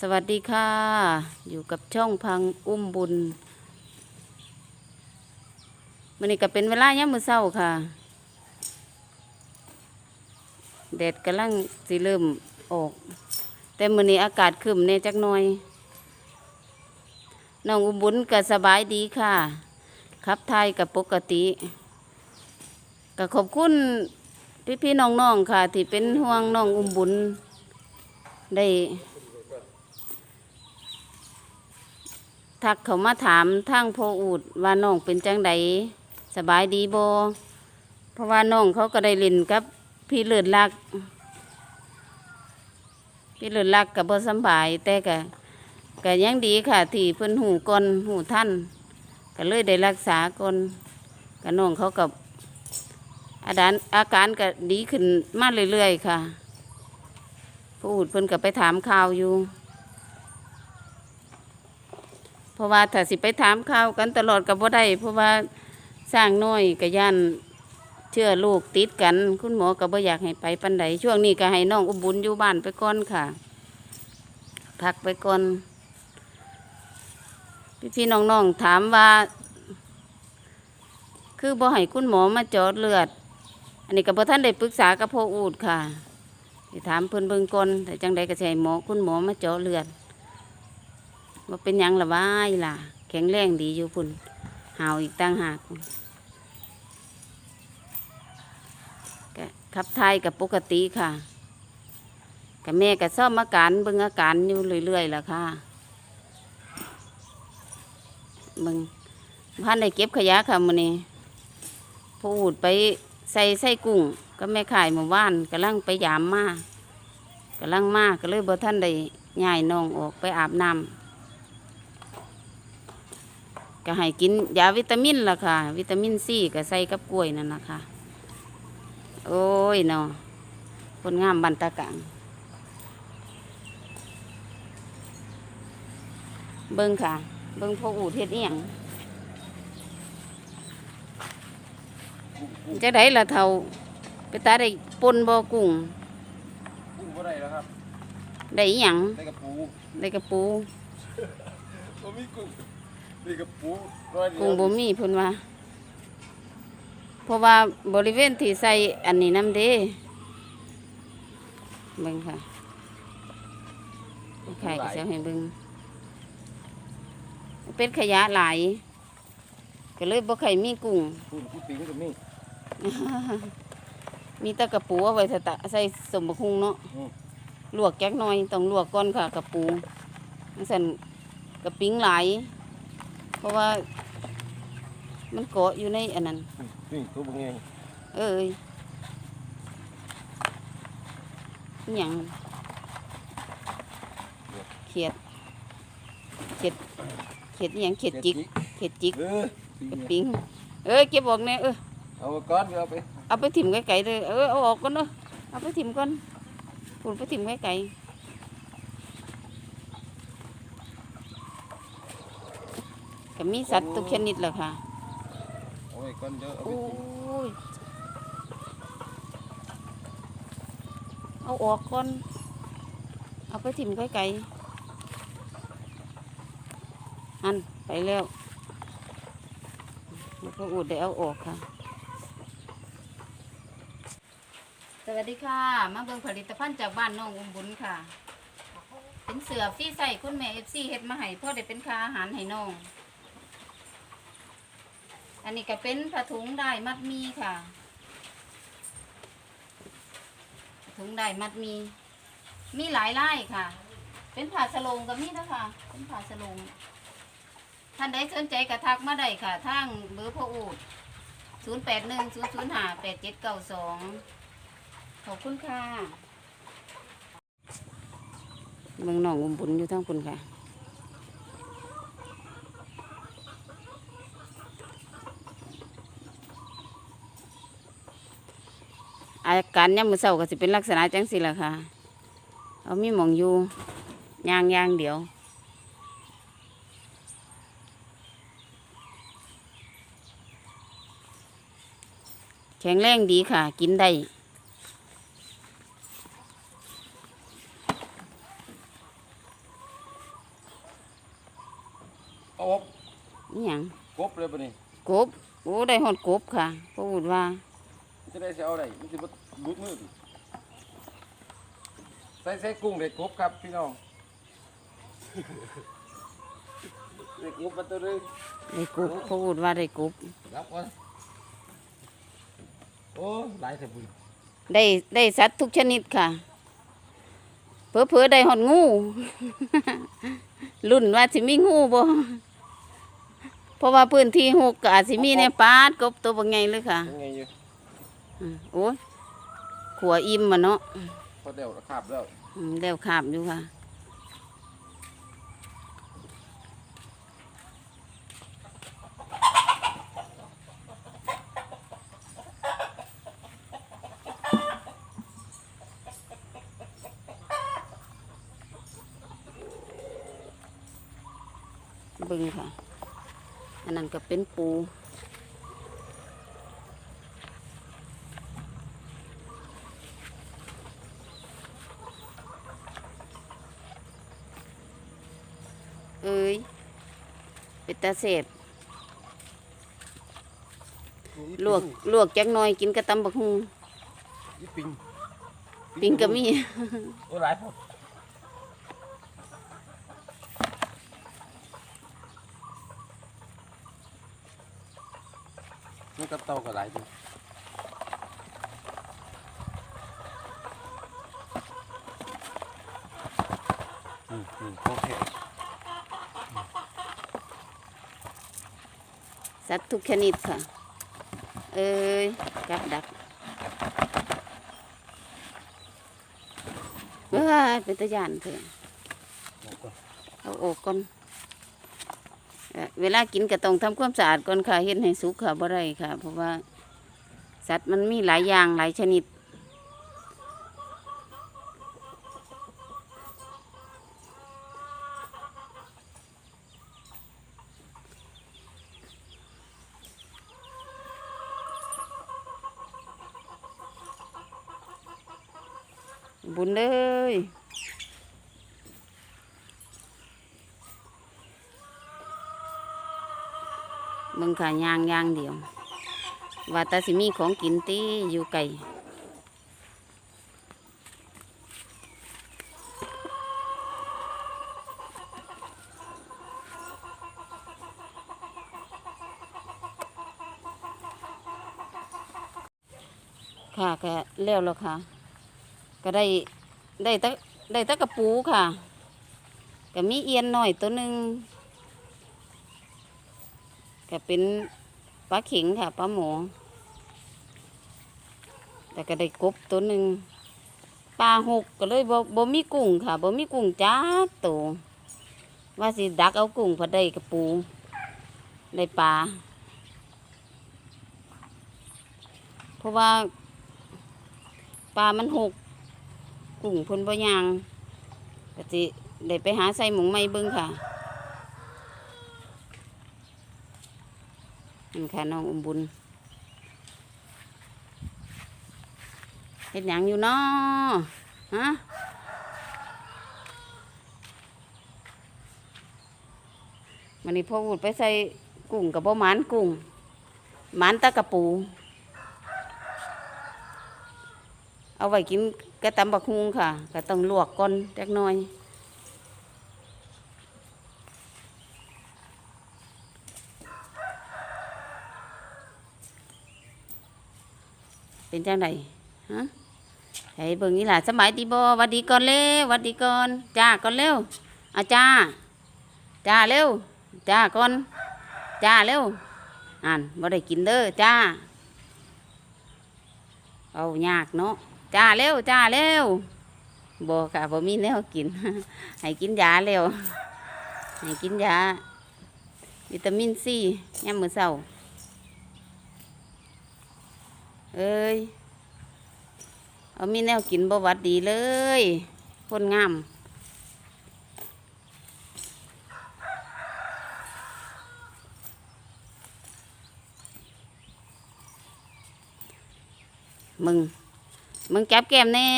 สวัสดีค่ะ อยู่กับช่องพังอุ้มบุญมันนี้ก็เป็นเวลาย่ำมือเศร้าค่ะแดดกำลังสิเริ่มออก แต่มือนี้อากาศครึมเน่จักหน่อยน้องอุ้มบุญก็สบายดีค่ะขับไทยกับปกติก็ขอบคุณพี่ๆน้องๆค่ะ ที่เป็นห่วงน้องอุ้มบุญได้ ทักเขามาถามทางพ่ออูดว่าน้องเป็นจังใดสบายดีบ่เพราะว่าน้องเขาก็ได้เล่นกับพี่เลือดลัก พี่เลือดลักกับบ่สบายแต่ก็ก็ยังดีค่ะ ที่เพิ่นหูก่อนหูท่านก็เลยได้รักษาก่อนก็น้องเขากับอาการอาการก็ดีขึ้นมาเรื่อยๆค่ะพูดเพิ่นก็ไปถามข่าวอยู่ เพ ราะว่าถ้าสิไปถามข่าวกันตลอดกับบ่ได้เพราะว่าสร้างน้อยกับย่านเชื่อลูกติดกัน คุณหมอก็บ่อยากให้ไปปันใดช่วงนี้ก็ให้น้องอุบุญอยู่บ้านไปก่อนค่ะพักไปก่อนพี่พี่ๆน้องๆถามว่า คือบ่ให้คุณหมอมาจาะเลือด อันนี้ก็บ่ท่านได้ปรึกษากับพ่ออูดค่ะถามเพิ่อนเบิ่งก่อนแต่จังใดก็ให้หมอคุณหมอมาจาะเลือด ว่าเป็นยังละวายล่ะ แข็งแรงดีอยู่พุ่นหาวอีกตั้งหากขับถ่ายกับปกติค่ะกับแม่ก็ซ่อมอาการเบิ่งอาการอยู่เรื่อยๆล่ะค่ะเบิ่งพันได้เก็บขยะค่ะมื้อนี้พูดไปใส่ใส่กุ้ง ก็แม่ขายหมู่บ้านกำลังไปยามมากำลังมาก็เลยบ่ท่านได้ย้ายน้องออกไปอาบน้ำ ก็ให้กินยาวิตามินล่ะค่ะ วิตามินซีก็ใส่กับกล้วยนั่นนะคะโอ้ยเนาะคนงามบันตะกังเบิ้งค่ะ เบิ้งพวกอูดเฮ็ดเอียงจะได้ละเท่าไปตาได้ปนบ่กุ้งกุ้งก็ได้แล้วครับ ได้อีหยังได้กระปู ได้กระปูบ่มีกุ้ง ได้กระปูร้อยเดียวกุ้งบ่มีเพิ่นว่าเพราะว่าบริเวณที่ใส่อันนี้น้ำเด้เบิ่งค่ะไข่ก็จะให้เบิ่งเป็นขยะหลายก็เลยบ่ใครมีกุ้งกุ้งที่ปีกก็มี มีแตะกระปูเอาไว้ถ้าตะใส่สมบักคุงเนาะอืม ลวกแก๊กหน่อยต้องลวกก่อนค่ะกระปูจังซั่นกระปิ้งหลาย เพราะว่า มันเกาะอยู่ในอันนั้นนี่ตัวเป็นไงเอ้ยอิหยังเขียด เขียด เขียดอิหยังเขียดจิก เขียดจิกเออกับปิง เอ้ยเก็บออกแน่เออเอามาก้อนเอาไปเอาไปถิ่มไกลๆเลย เออเอาออกก่อนเนาะเอาไปถิ่มก่อนปุ่นไปถิ่มไกลๆ ก็มีสัตว์ทุกชนิดแหละค่ะเอาไว้ก้อนเดี๋ยวเอาไปโอ้ทิ้งยเอาออกก่อน เอาไปถิ่มไกลๆอันไปแล้วแล้วก็อุดได้เอาออกค่ะ สวัสดีค่ะ มาเบิ่งผลิตภัณฑ์จากบ้านน้องอุ้มบุญค่ะ เป็นเสือฟรี่ใส่คุณแม่เอฟซีเฮ็ดมาให้พ่อได้เป็นค่าอาหารให้น้อง อันนี้ก็เป็นผ้าถุงได้มัดมีค่ะถุงได้มัดมี มีหลายลายค่ะ เป็นผ้าสโลงก็มีนะคะเป็นผ้าสโลงท่านใดสนใจกระทักมาได้ค่ะทางเบอร์พ่ออูดศูนย์แปดหนึ่งศูนย์ศูนย์ห้าแปดเจ็ดเก้าสองขอบคุณค่ะเมืองหนองอุมบุญอยู่ทั้งคุณค่ะ การยามมือเศร้าก็สิเป็นลักษณะจังสิล่ะค่ะ เอามีหมองอยู่ย่างย่างเดียว แข็งแรงดีค่ะ กินได้เอาอบนี่หยังกบเลยปะนี่กบโอ้ได้ฮอดกบค่ะพูดว่าจะได้สิเอาได้มันสิ บ่ลุดมือดิใส่ใส่กุ้งเด็กกบครับพี่น้องเด็กกบมาตัวหนึงได้กบพูดว่าได้กบรับก่อนโอ้หลายแต่บุญได้ได้สัตว์ทุกชนิดค่ะ เผลอๆได้ฮอดงู รุ่นว่าสิมีงูบ่เพราะว่าพื้นที่หกก็อาจสิมีในป่าดกบตัวบ่ใหญ่เลยค่ะยังไงอยู่ อืมโอ้ย ขัวอิ่มมาเนาะพอเดี๋ยวขาบแล้วอืมแล้วขาบอยู่ค่ะ เบึงค่ะ อันนั้นก็เป็นปู เอ้ย เป็น ตาเสบลวกลวกจักหน่อยกินกระตำบักฮุงอีปิงปิงก็มีโอ้หลายพอนี่กับเต่าก็หลายอยู่อืมอืมโอเค สัตว์ทุกชนิดค่ะ เอ้ยกับดักเอ้ยเป็นตะยานเถอะเอาอกก่อนเวลากินก็ต้องทำความสะอาดก่อนค่ะเห็นให้สุกค่ะบ่ได้ค่ะ เพราะว่า สัตว์มันมีหลายอย่างหลายชนิด บุญเลย มึงค่ะย่างย่างเดียว ว่าตาสิมีของกินตีอยู่ไกลค่ะก็แล้วแล้วค่ะ ก็ได้ได้ตะได้ตะกระปูค่ะ ก็มีเอียนหน่อยตัวหนึ่ง ก็เป็นปลาเข็งค่ะปลาหมอแต่ก็ได้กบตัวหนึ่งปลาหกก็เลยบ่บ่มีกุ้งค่ะบ่มีกุ้งจ้าตัวว่าสิดักเอากุ้งพอได้กระปูได้ปลาเพราะว่าปลามันหกกุ้งพ่นบ่ยางก็สิได้ไปหาใส่หมงไม้เบิ่งค่ะ นี่ค่ะน้องอุ้มบุญเฮ็ดหยังอยู่นอฮะมันนี้พ่อพูดไปใส่กุ้งกับบ่หมานกุ้งหมานตะกระปู เอาไว้กินกระตำบักฮุงค่ะ ก็ต้องลวกก่อนจักหน่อย เป็นจังไดฮะให้เบิ่งนี่ล่ะสมัยดีบ่วัดดีก่อนเร็ววัดดีก่อนจ้าก่อนเร็วอาจ้าจ้าเร็วจ้าก่อนจ้าเร็วอ่านบ่ได้กินเด้อจ้าเอายากเนาะจ้าเร็วจ้าเร็วบค่ะบ่มีแนวกิน ให้กินยาเร็วให้กินยาวิตามินซียามมื้อเช้า เอ้ย เอามีแนวกินบวัดดีเลย คนงามมึง มึงจับแก้มแน่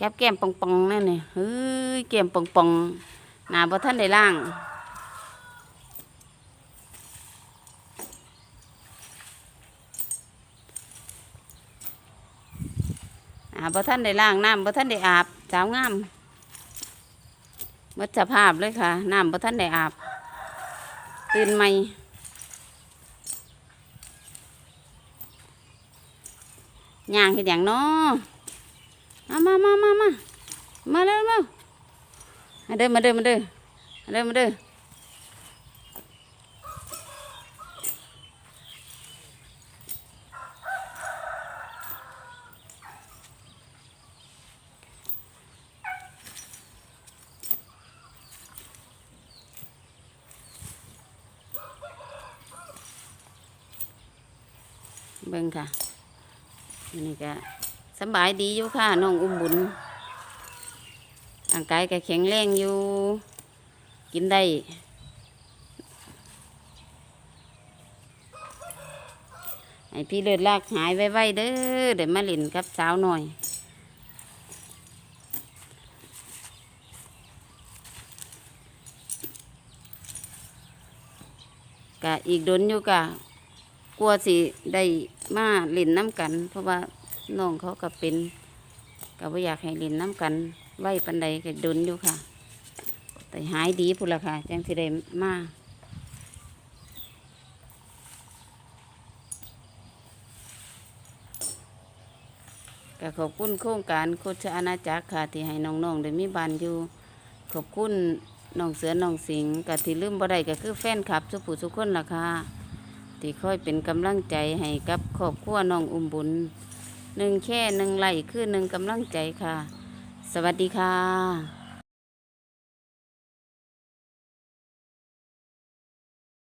จับแก้มปองๆนั่นนี่เฮ้ยแก้มปองๆหนาบ่ทันได้ล้าง อาบ่ท่านได้ล้างน้ำบ่ท่านได้อาบสาวงามหมดสภาพเลยค่ะน้ำบ่ท่านได้อาบ ตื่นใหม่ย่างเห็ดอย่างน้อมามามามามามาเร็วมามาเด้อมาเด้อมาเด้อมาเด้อมาเด้อ เบิ่งค่ะอันนี่ก็สบายดีอยู่ค่ะน้องอุ้มบุญร่างกายก็แข็งแรงอยู่ กินได้ให้พี่เลือดลากหายไวๆเด้อเดี๋ยวมาเล่นกับสาวหน่อยกะอีกดนอยู่กะกลัวสิได้ มาเล่นน้ำกัน เพราะว่าน้องเขาก็เป็นก็บ่อยากให้เล่นน้ำกันไว้ปันใดก็ดนอยู่ค่ะ แต่หายดีพุ่นละค่ะจังสิได้มาก็ขอบคุณโครงการโคชอาณาจักรค่ะที่ให้น้องๆได้มีบ้านอยู่ ขอบคุณน้องเสือน้องสิงกับที่ลืมบ่ได้ก็คือแฟนคลับสุผู้สุคนล่ะค่ะ ที่คอยเป็นกำลังใจให้กับครอบครัวน้องอุ้มบุญหนึ่งแค่หนึ่งไหลคือหนึ่งกำลังใจค่ะ สวัสดีค่ะ